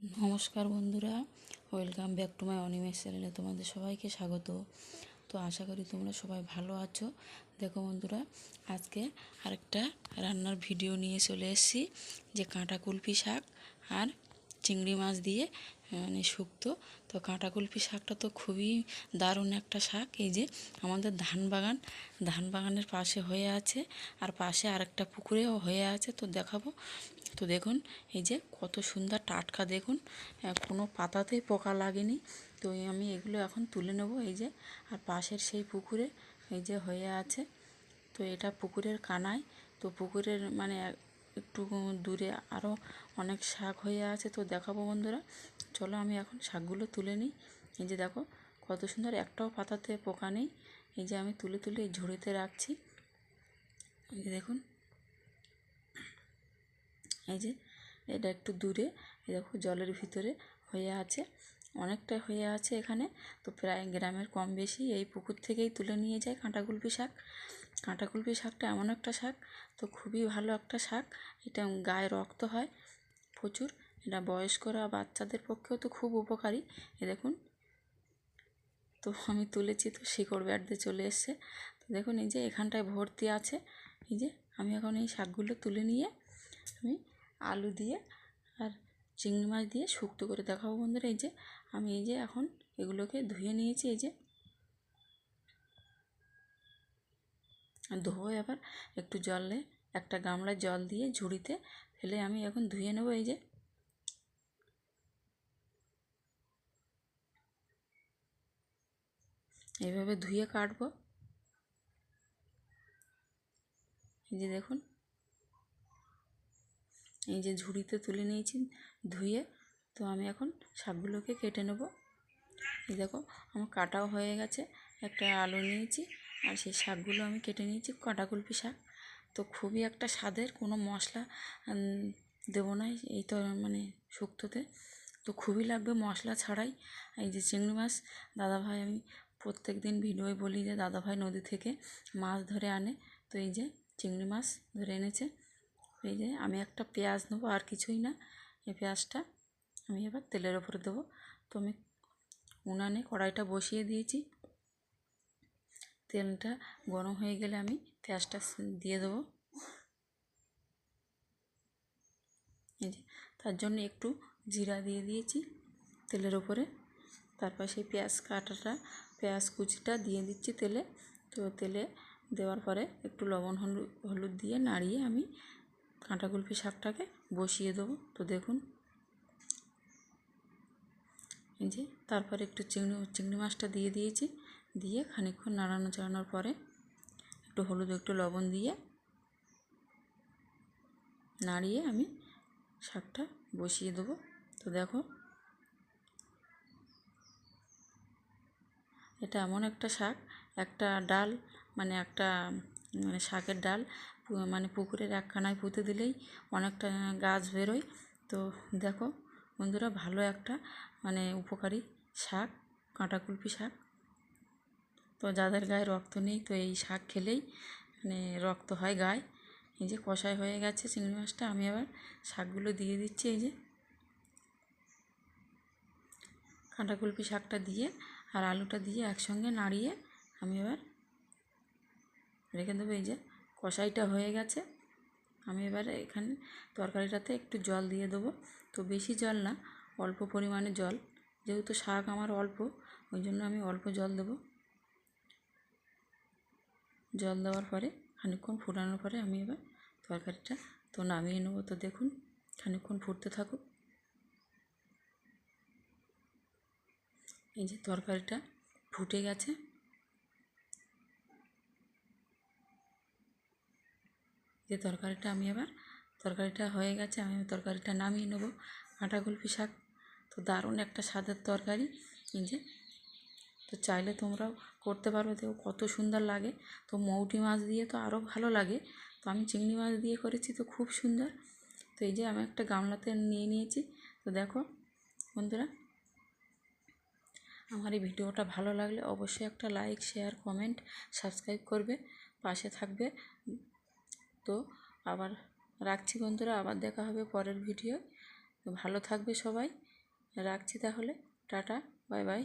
নমস্কার বন্ধুরা, welcome back to my Animesh চ্যানেলে তোমাদের সবাইকে স্বাগত। তো আশা করি তোমরা সবাই ভালো আছো। দেখো বন্ধুরা, আজকে আরেকটা রান্নার ভিডিও নিয়ে চলে এসেছি, যে কাঁটা কুলপি শাক আর চিংড়ি মাছ দিয়ে মানে শুক্তো। তো কাঁটা কুলপি শাকটা তো খুবই দারুণ একটা শাক। এই যে আমাদের ধান বাগান, ধান বাগানের পাশে হয়ে আছে আর পাশে আরেকটা পুকুরেও হয়ে আছে। তো দেখাবো। তো দেখুন, এই যে কত সুন্দর টাটকা দেখুন। কোনো পাতাতেই পোকা লাগেনি। তো আমি এগুলো এখন তুলে নেব, এই যে। আর পাশের সেই পুকুরে এই যে হয়ে আছে। তো এটা পুকুরের কানায়। তো পুকুরের মানে একটু দূরে আরও অনেক শাক হয়ে আছে তো দেখাবো বন্ধুরা। চলো আমি এখন শাকগুলো তুলে নিই। এই যে দেখো, কত সুন্দর একটাও পাতাতে পোকা নেই। এই যে আমি তুলে তুলে ঝুড়িতে রাখছি। এই যে দেখুন, এই যে এটা একটু দূরে, এই দেখো জলের ভিতরে হয়ে আছে। অনেকটা হয়ে আছে এখানে। তো প্রায় গ্রামের কম বেশি এই পুকুর থেকেই তুলে নিয়ে যায় কাঁটাকুলপি শাক। কাঁটাকুলপি শাকটা এমন একটা শাক, তো খুবই ভালো একটা শাক। এটা গায়ে রক্ত হয় প্রচুর। এটা বয়স্করা বাচ্চাদের পক্ষেও তো খুব উপকারী। এ দেখুন। তো আমি তুলেছি তো শিকড় ব্যাটতে চলে এসছে। তো দেখুন এই যে এখানটায় ভর্তি আছে। এই যে আমি এখন এই শাকগুলো তুলে নিয়ে আমি আলু দিয়ে আর চিংড়ি মাছ দিয়ে শুক্তো করে দেখাবো বন্ধুরা। এই যে আমি এই যে এখন এগুলোকে ধুয়ে নিয়েছি, এই যে। ধোয় আবার একটু জলে, একটা গামলায় জল দিয়ে ঝুড়িতে ফেলে আমি এখন ধুয়ে নেব, এই যে। এইভাবে ধুয়ে কাটবো। এই যে দেখুন এই যে ঝুড়িতে তুলে নিয়েছি, ধুয়ে। তো আমি এখন শাকগুলোকে কেটে নেব। এই দেখো, আমার কাটাও হয়ে গেছে। একটা আলু নিয়েছি আর সেই শাকগুলো আমি কেটে নিয়েছি কাঁটাকুলপি শাক। তো খুবই একটা স্বাদের, কোনো মশলা দেবো না এই তো মানে শুক্তোতে। তো খুবই লাগবে মশলা ছাড়াই। এই যে চিংড়ি মাছ, দাদাভাই আমি প্রত্যেক দিন ভিডিওয় বলি যে, দাদাভাই নদী থেকে মাছ ধরে আনে। তো এই যে চিংড়ি মাছ ধরে এনেছে। এই যে আমি একটা পেঁয়াজ নেব, আর কিছুই না। এই পেঁয়াজটা আমি এবার তেলের ওপরে দেবো। তো আমি উনানে কড়াইটা বসিয়ে দিয়েছি। তেলটা গরম হয়ে গেলে আমি পেঁয়াজটা দিয়ে দেবো। এই যে তার জন্য একটু জিরা দিয়ে দিয়েছি তেলের ওপরে। তারপর সেই পেঁয়াজ কাটাটা, পেঁয়াজ কুচিটা দিয়ে দিচ্ছি তেলে। তো তেলে দেওয়ার পরে একটু লবণ হলুদ হলুদ দিয়ে নাড়িয়ে আমি কাঁটাকুলপি শাকটাকে বসিয়ে দেবো। তো দেখুন, এই যে তারপরে একটু চিংড়ি চিংড়ি মাছটা দিয়ে দিয়েছি। দিয়ে খানিকক্ষণ নাড়ানো চাড়ানোর পরে একটু হলুদ, একটু লবণ দিয়ে নাড়িয়ে আমি শাকটা বসিয়ে দেবো। তো দেখো, এটা এমন একটা শাক, একটা ডাল মানে একটা মানে শাকের ডাল মানে পুকুরের একখানায় পুঁতে দিলেই অনেকটা গাছ বেরোয়। তো দেখো বন্ধুরা ভালো একটা মানে উপকারী শাক, কাঁটাকুলপি শাক। তো যাদের গায়ে রক্ত নেই তো এই শাক খেলেই মানে রক্ত হয় গায়ে। এই যে কষায় হয়ে গেছে চিংড়ি মাছটা, আমি আবার শাকগুলো দিয়ে দিচ্ছি এই যে। কাঁটাকুলপি শাকটা দিয়ে আর আলুটা দিয়ে একসঙ্গে নাড়িয়ে আমি এবার রেখে দেবো এই যে। কষাইটা হয়ে গেছে। আমি এবারে এখানে তরকারিটাতে একটু জল দিয়ে দেবো। তো বেশি জল না, অল্প পরিমাণে জল। যেহেতু শাক আমার অল্প, ওই জন্য আমি অল্প জল দেবো। জল দেওয়ার পরে, খানিকক্ষণ ফোটানোর পরে আমি এবার তরকারিটা তো নামিয়ে নেব। তো দেখুন, খানিকক্ষণ ফুটতে থাকুক। এই যে তরকারিটা ফুটে গেছে। যে তরকারিটা আমি এবার, তরকারিটা হয়ে গেছে, আমি তরকারিটা নামিয়ে নেব। আটা কাঁটাকুলপি শাক, তো দারুণ একটা স্বাদের তরকারি। এই যে, তো চাইলে তোমরাও করতে পারো দেখো কত সুন্দর লাগে। তো মৌটি মাছ দিয়ে তো আরও ভালো লাগে। তো আমি চিংড়ি মাছ দিয়ে করেছি, তো খুব সুন্দর। তো এই যে আমি একটা গামলাতে নিয়ে নিয়েছি। তো দেখো, বন্ধুরা, আমার এই ভিডিওটা ভালো লাগলে অবশ্যই একটা লাইক, শেয়ার, কমেন্ট, সাবস্ক্রাইব করবে, পাশে থাকবে। তো আবার রাখছি বন্ধুরা, আবার দেখা হবে পরের ভিডিও ভালো থাকবে সবাই। রাখছি তাহলে। Tata, bye bye.